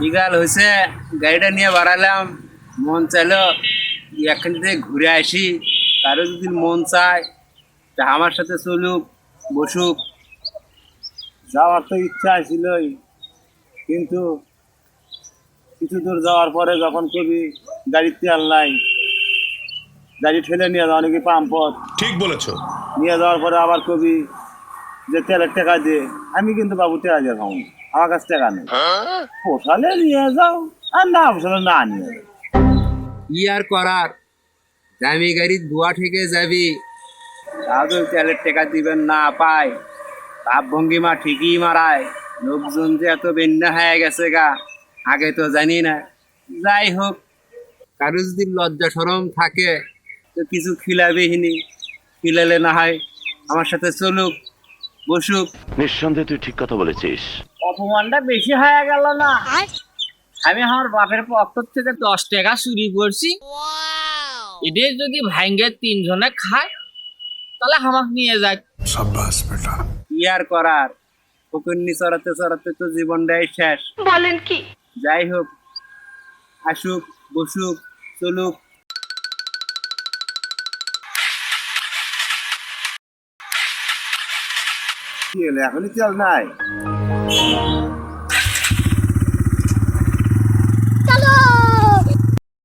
বিকাল হয়েছে গাড়িটা নিয়ে বাড়ালাম মন চাইলো এখান থেকে ঘুরে আসি। কারও যদি মন চায় তা আমার সাথে চলুক বসুক। যাওয়ার তো ইচ্ছা ছিলই কিন্তু কিছু দূর যাওয়ার পরে যখন কবি গাড়ির তেল নাই গাড়ি ঠেলে নিয়ে যাওয়া নাকি পাম্পত ঠিক বলেছ। নিয়ে যাওয়ার পরে আবার কবি যে তেলের টাকা দিয়ে আমি কিন্তু বাবু টাকা দিয়ে খাব। আমার কাছে টাকা নেই পোষালে নিয়ে যাও? আর না পোষালে না নিয়ে যাও। কি আর করার? দামি গাড়ি ধোয়া থেকে যাবি। তাও তেলের টাকা দিবেন না পায় ভাব ভঙ্গিমা ঠিকই মারায়। লোকজন যে এত বেন্যা হয়ে গেছে গা আগে তো জানি না। যাই হোক কারও যদি লজ্জা সরম থাকে তো কিছু খিলাবিহীনি। খিলালে না হয় আমার সাথে চলুক বসুক। নিঃসন্দেহে তুই ঠিক কথা বলেছিস। অপমানটা বেশি হয়ে গেল না। আমি আমার বাপের পক্ষ থেকে দশ টাকা চুরি করছি। এদের যদি ভাঙ্গে তিনজনে খায় তাহলে আমাকে নিয়ে যায় কি আর করার? ফকুন্নি চড়াতে চড়াতে তো জীবনটাই শেষ। বলেন কি? যাই হোক আসুক বসুক চলুক। হলো? এখনই তেল নাই।